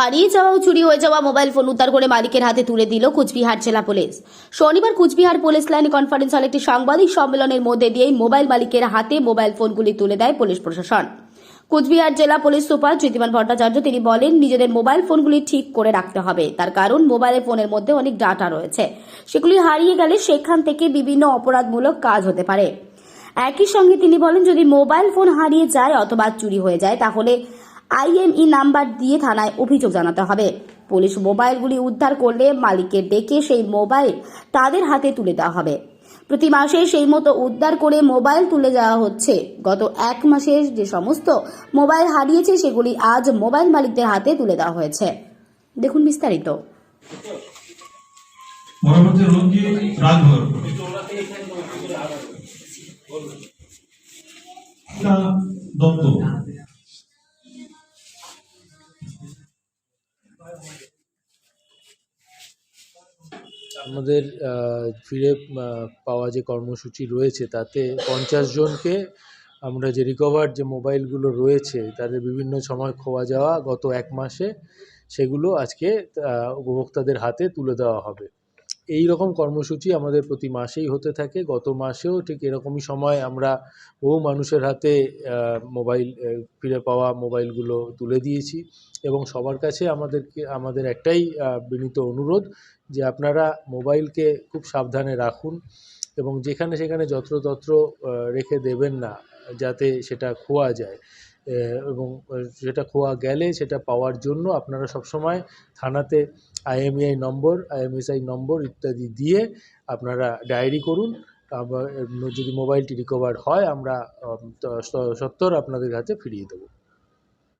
হারিয়ে যাওয়া ও চুরি হয়ে যাওয়া মোবাইল ফোন উদ্ধার করে মালিকের হাতে তুলে দিল কুচবিহার জেলা পুলিশ। শনিবার কুচবিহার পুলিশ লাইন কনফারেন্স হলে একটি সাংবাদিক সম্মেলনের মধ্যে দিয়েই মোবাইল মালিকের হাতে মোবাইল ফোনগুলি তুলে দেয় পুলিশ প্রশাসন। কুচবিহার জেলা পুলিশ সুপার জ্যোতিমান ভট্টাচার্য, তিনি বলেন, নিজেদের মোবাইল ফোনগুলি ঠিক করে রাখতে হবে। তার কারণ, মোবাইল ফোনের মধ্যে অনেক ডাটা রয়েছে। সেগুলি হারিয়ে গেলে সেখান থেকে বিভিন্ন অপরাধমূলক কাজ হতে পারে। একই সঙ্গে তিনি বলেন, যদি মোবাইল ফোন হারিয়ে যায় অথবা চুরি হয়ে যায়, তাহলে আইএমই নাম্বার দিয়ে থানায় অভিযোগ জানাতে হবে। পুলিশ মোবাইলগুলি উদ্ধার করলে মালিককে ডেকে সেই মোবাইল তাদের হাতে তুলে দেওয়া হবে। প্রতি মাসে সেই মতো উদ্ধার করে মোবাইল তুলে যাওয়া হচ্ছে। গত এক মাসে যে সমস্ত মোবাইল হারিয়েছে, সেগুলি আজ মোবাইল মালিকদের হাতে তুলে দেওয়া হয়েছে। দেখুন বিস্তারিত। দত্ত আমাদের ফিরে পাওয়া যে কর্মসূচি রয়েছে তাতে পঞ্চাশ জনকে আমরা যে রিকভার যে মোবাইলগুলো রয়েছে তাদের বিভিন্ন সময় খোয়া যাওয়া গত এক মাসে, সেগুলো আজকে উপভোক্তাদের হাতে তুলে দেওয়া হবে। এই রকম কর্মসূচি আমাদের প্রতি মাসেই হতে থাকে। গত মাসেও ঠিক এরকমই সময় আমরা বহু মানুষের হাতে মোবাইল ফিরে পাওয়া মোবাইলগুলো তুলে দিয়েছি এবং সবার কাছে আমাদেরকে, আমাদের একটাই বিনীত অনুরোধ যে আপনারা মোবাইলকে খুব সাবধানে রাখুন এবং যেখানে সেখানে যত্রতত্র রেখে দেবেন না, যাতে সেটা খোয়া যায়। এবং সেটা খোয়া গেলে সেটা পাওয়ার জন্য আপনারা সবসময় থানাতে আইএমইআই নম্বর, আইএমএসআই নম্বর ইত্যাদি দিয়ে আপনারা ডায়েরি করুন। যদি মোবাইলটি রিকভার হয়, আমরা সত্তর আপনাদের কাছে ফিরিয়ে দেবো।